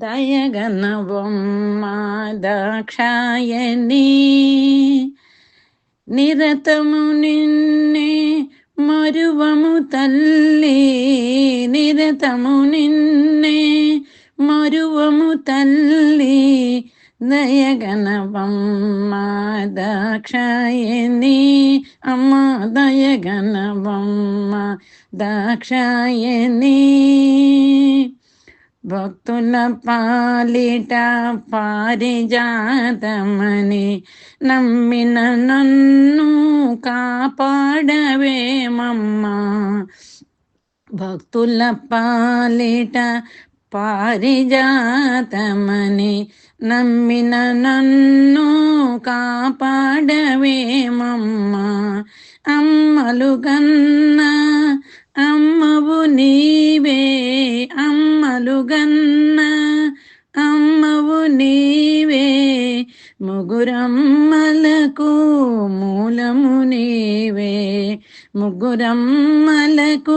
దయగనవమ్మ దాక్షాయణి నిరతము నిన్నే మరువము తల్లి నిరతము నిన్నే మరువము తల్లి దయగనవమ్మ దాక్షాయణి అమ్మ దయగనవమ్మ దాక్షాయణి భక్తుల పాలిట పారిజాతమని నమ్మిన నన్ను కాపాడవేమమ్మా భక్తుల పాలిట పారిజాతమని నమ్మిన నన్ను కాపాడవేమమ్మా అమ్మలు కన్నా అమ్మ ముగురమ్మలకు మూలము నీవే. ముగ్గురమ్మలకు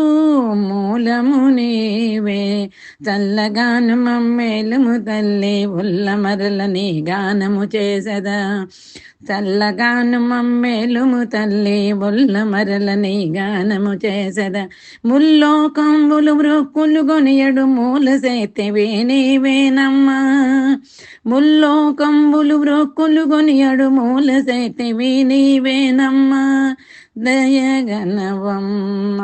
మూలము నీవే. చల్లగాను మమ్మేలుము తల్లి ఉల్ల మరల నీ గానము చేసదా. చల్లగాను మమ్మేలుము తల్లి బొల్ల మరల నీ గానము చేసద. ముల్లోకంబులు వృక్కులు కొనియడు మూల సేతివే నీవేనమ్మా ముల్లోకంబులు వృక్కులు కొనియడు మూల సేతివి నీవేనమ్మా దయగనవమ్మ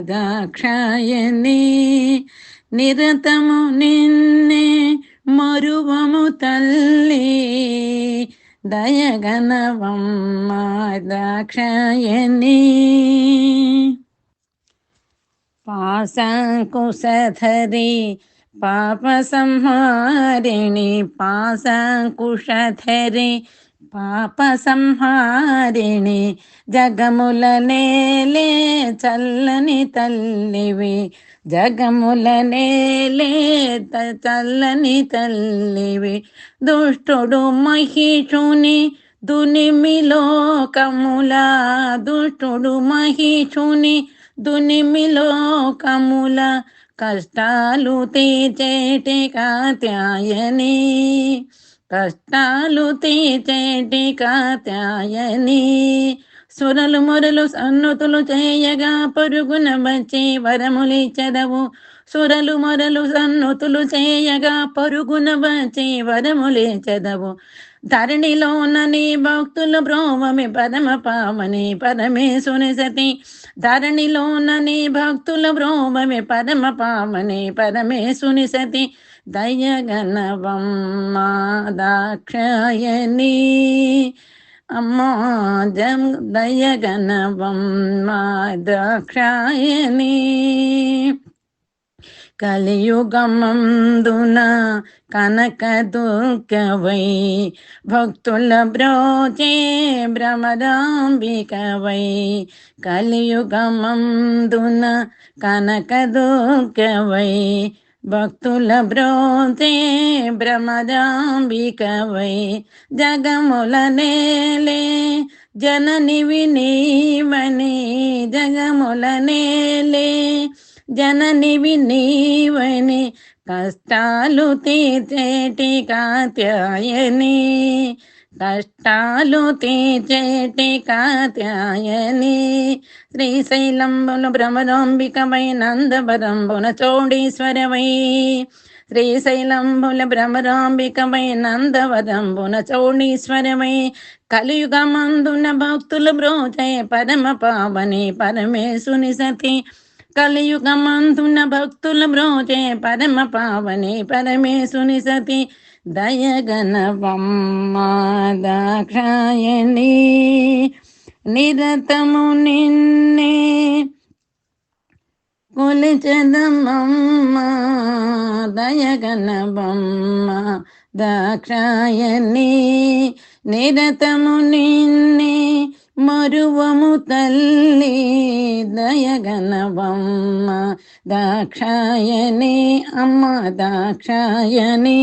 దాక్షాయని నిరతము నిన్నే మరువము తల్లి. దయగనవమ్మ దాక్షాయణి పాశంకుశధరి పాప సంహారిణి పాశంకుశధరి పాప సంహారిణి జగముల చల్లని తల్లివి. జగముల చల్లని తల్లివి. దుష్టుడు మహిషుని దునిమిలోకముల దుష్టుడు మహిషుని దునిమిలోకముల కష్టాలు తీచేటి కాత్యాయని కష్టాలు తీచేటి కాత్యాయని. సురలు మొరలు సన్నుతులు చేయగా పొరుగున వచ్చి వరములిచ్చదవు సురలు మొరలు సన్నుతులు చేయగా పొరుగున వచ్చి వరములిచ్చదవు చదవు. నీ భక్తులు బ్రోవమి పరమ పామని పరమేశుని సతి. ధరణిలోనని భక్తులు బ్రోవమి పరమ పామని పరమేశుని సతి. దయగనవమ్మ దాక్షాయణి అమ్మా జం దయగనవమ్మ దాక్షాయణి కలియుగమందున కనక దుర్గవై భక్తుల బ్రోచే భ్రమరాంబికవై. కలియుగమందున కనక దుర్గవై భక్తుల బ్రోతే భ్రమరాంబికవై జగముల నేలే జనని వినీవని జగముల నేలే జననివి నీవని కష్టాలు తీర్చేటి కాత్యాయని కష్టాలు తీర్చేటి కాత్యాయని శ్రీశైలంబున భ్రమరాంబికమైనందవరంబున చౌడీశ్వరవై శ్రీశైలంబుల భ్రమరాంబికవై నందవరంబున చౌడీశ్వరవై కలియుగమందున భక్తులు బ్రోచే పరమ పావని పరమేశుని సతి కలియుగమంతున భక్తుల బ్రోచే పరమ పావని పరమేశుని సతి దయగనవమ్మ దాక్షాయణి నిరతము నిన్నే కొలిచదమమ్మ దయగనవమ్మ దాక్షాయణి నిరతము నిన్నే మరువము తల్లి దయగనవమ్మ దాక్షాయణి అమ్మ దాక్షాయణి